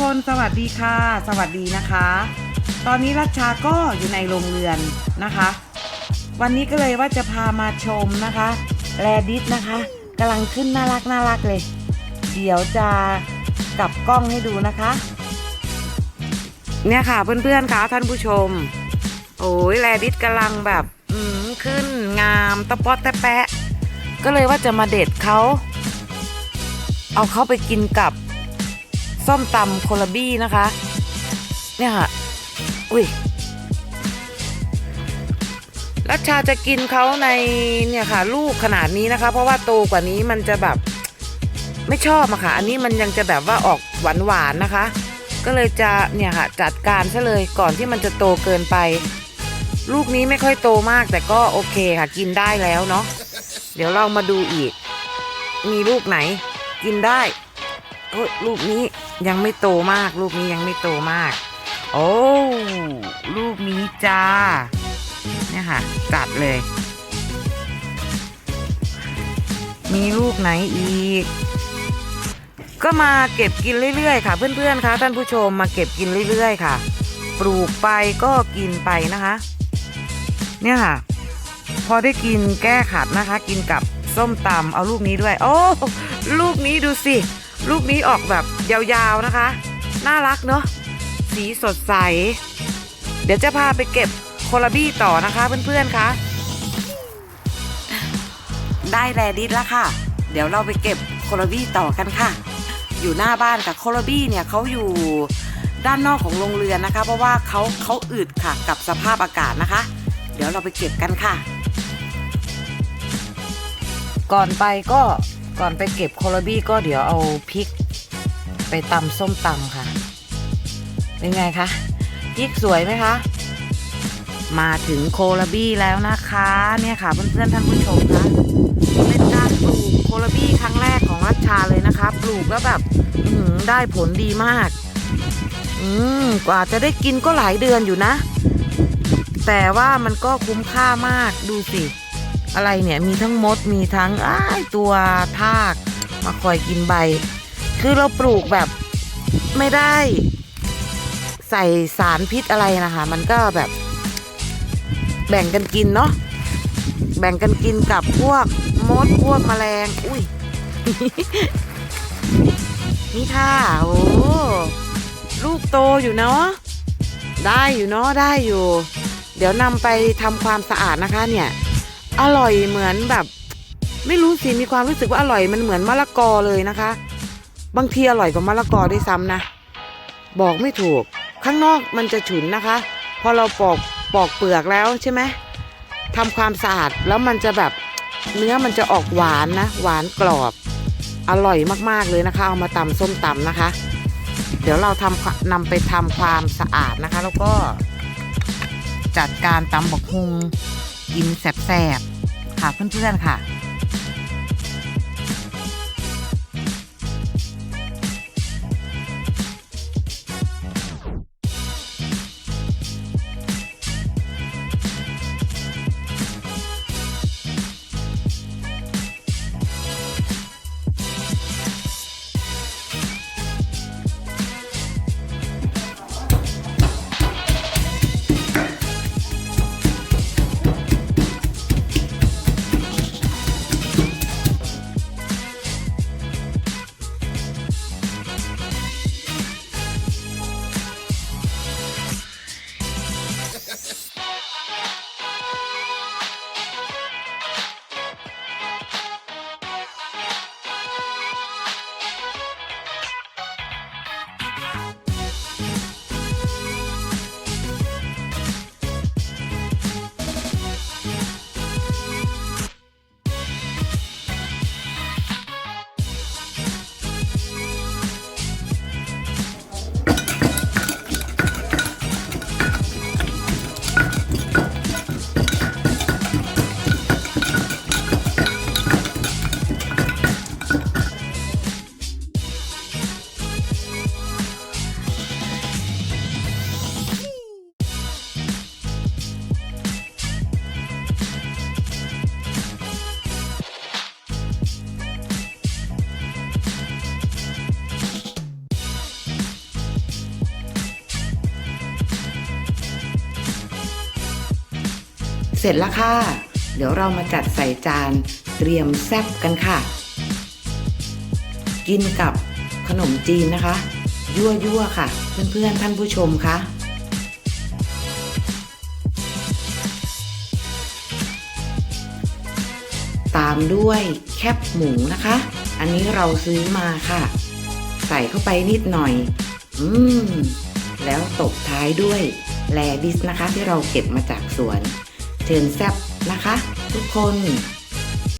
คนสวัสดีค่ะ สวัสดีนะคะ ตอนนี้รัชชาก็อยู่ในโรงเรือนนะคะ วันนี้ก็เลยว่าจะพามาชมนะคะแรดิสนะคะกำลังขึ้นน่ารักน่ารักเลย เดี๋ยวจะกลับกล้องให้ดูนะคะ เนี่ยค่ะเพื่อนๆค่ะท่านผู้ชม โอ้ยแรดิสกำลังแบบอืมขึ้นงามตะปอดตะแปะ ก็เลยว่าจะมาเด็ดเขา เอาเขาไปกินกับ ส้มตำโคลาบี้นะคะ เนี่ยค่ะ อุ้ยรัชชาจะกินเขาในเนี่ยค่ะ ลูกขนาดนี้นะคะ เพราะว่าโตกว่านี้มันจะแบบไม่ชอบอะค่ะ อันนี้มันยังจะแบบว่าออกหวานหวานๆนะคะ ก็เลยจะเนี่ยค่ะจัดการซะเลยก่อนที่มันจะโตเกินไป ลูกนี้ไม่ค่อยโตมากแต่ก็โอเคค่ะ กินได้แล้วเนาะเดี๋ยวเรามาดูอีก มีลูกไหน กินได้ โอ้ยลูกนี้ยังไม่โตมากลูกนี้ยังไม่โตมาก โอ้ลูกนี้จ้าเนี่ยค่ะ จัดเลย มีลูกไหนอีก ก็มาเก็บกินเรื่อยๆค่ะ เพื่อนๆคะท่านผู้ชมมาเก็บกินเรื่อยๆค่ะ ปลูกไปก็กินไปนะคะ เนี่ยค่ะ พอได้กินแก้ขัดนะคะ กินกับส้มตำเอาลูกนี้ด้วย โอ้ลูกนี้ดูสิ ลูกนี้ออกแบบยาวๆนะคะ น่ารักเนาะสีสดใส เดี๋ยวจะพาไปเก็บโคลาบี้ต่อนะคะเพื่อนๆคะได้แรดิสแล้วค่ะ เดี๋ยวเราไปเก็บโคลาบี้ต่อกันค่ะ อยู่หน้าบ้านกับโคลาบี้เนี่ยเขาอยู่ด้านนอกของโรงเรือนนะคะ เพราะว่าเขาเขาอึดค่ะกับสภาพอากาศนะคะ เดี๋ยวเราไปเก็บกันค่ะ ก่อนไปก็ ก่อนไปเก็บโคลาบี้ก็เดี๋ยวเอาพริก ไปตำส้มตำค่ะ เป็นไงคะพริกสวยไหมคะ มาถึงโคลาบี้แล้วนะคะ เนี่ยค่ะเพื่อนๆท่านผู้ชมคะเป็นการปลูกโคลาบี้ครั้งแรกของรัชชาเลยนะคะ ปลูกแล้วแบบได้ผลดีมาก อืมกว่าจะได้กินก็หลายเดือนอยู่นะ แต่ว่ามันก็คุ้มค่ามากดูสิ อะไรเนี่ยมีทั้งมดมีทั้งตัวทากมาคอยกินใบ คือเราปลูกแบบไม่ได้ ใส่สารพิษอะไรนะคะ มันก็แบบ แบ่งกันกินเนาะแบ่งกันกินกับพวกมดพวกแมลง อุ้ยนี่ค่ะโอ้ลูกโตอยู่เนาะได้อยู่เนาะได้อยู่ เดี๋ยวนำไปทำความสะอาดนะคะเนี่ย อร่อยเหมือนแบบ ไม่รู้สิมีความรู้สึกว่าอร่อยมันเหมือนมะละกอเลยนะคะ บางทีอร่อยกว่ามะละกอด้วยซ้ำนะ บอกไม่ถูก ข้างนอกมันจะฉุนนะคะ พอเราปอกปอกเปลือกแล้วใช่ไหมทำความสะอาดแล้วมันจะแบบเนื้อมันจะออกหวานนะ หวานกรอบ อร่อยมากๆเลยนะคะ เอามาตำส้มตำนะคะ เดี๋ยวเราทำนำไปทำความสะอาดนะคะ แล้วก็จัดการตำบักฮุง กินแสบๆค่ะเพื่อนๆค่ะ เสร็จแล้วค่ะ เดี๋ยวเรามาจัดใส่จานเตรียมแซ่บกันค่ะ กินกับขนมจีนนะคะ ยั่วยั่วๆค่ะ เพื่อนๆท่านผู้ชมคะตามด้วยแคบหมูนะคะ อันนี้เราซื้อมาค่ะ ใส่เข้าไปนิดหน่อย อืม แล้วตบท้ายด้วยแลดิสนะคะที่เราเก็บมาจากสวน เชิญแซบนะคะ ทุกคน